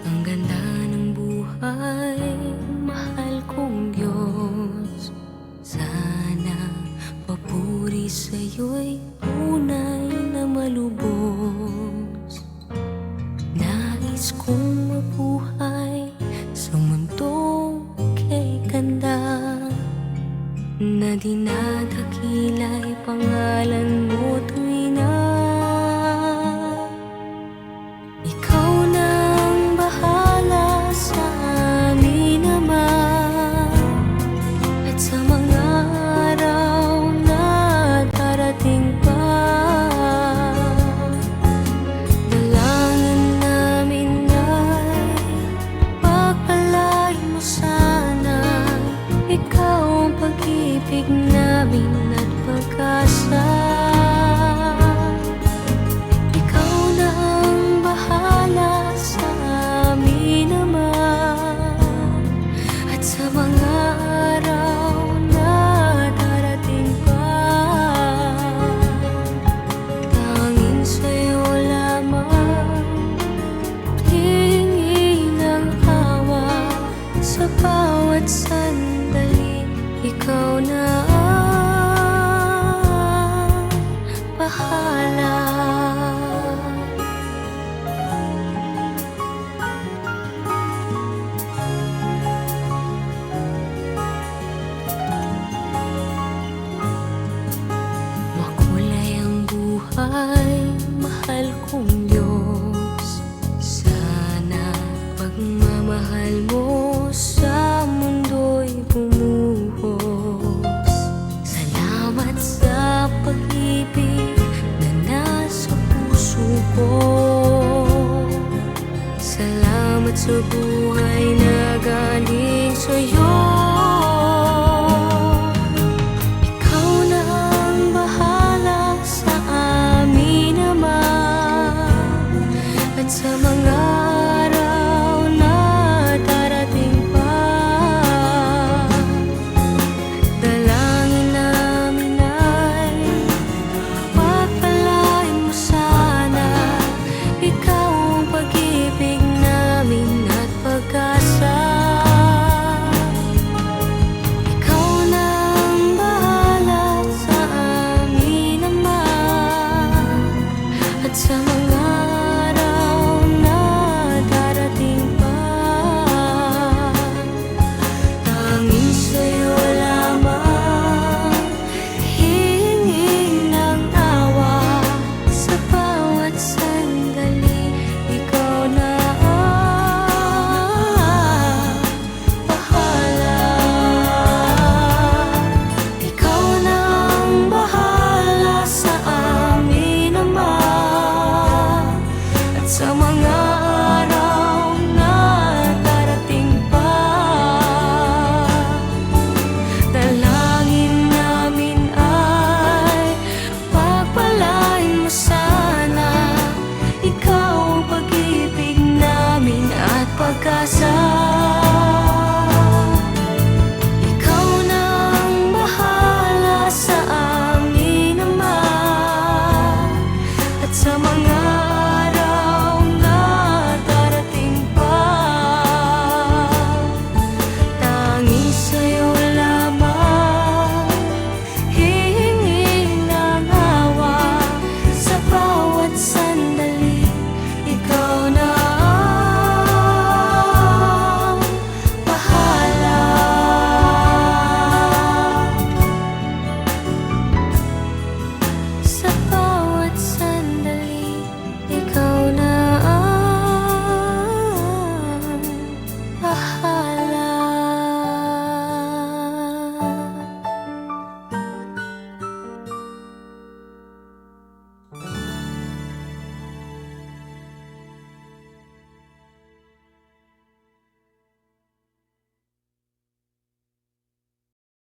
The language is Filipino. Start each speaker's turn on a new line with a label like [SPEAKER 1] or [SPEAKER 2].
[SPEAKER 1] Ang ganda ng buhay, mahal kong Diyos. Sana papuri sa'yo'y tunay na malubos. Nais kong mabuhay sa mundo kay ganda Na dinadakilay pangalan pag-ibig namin at pag-asa pahala 舍不怎 kasama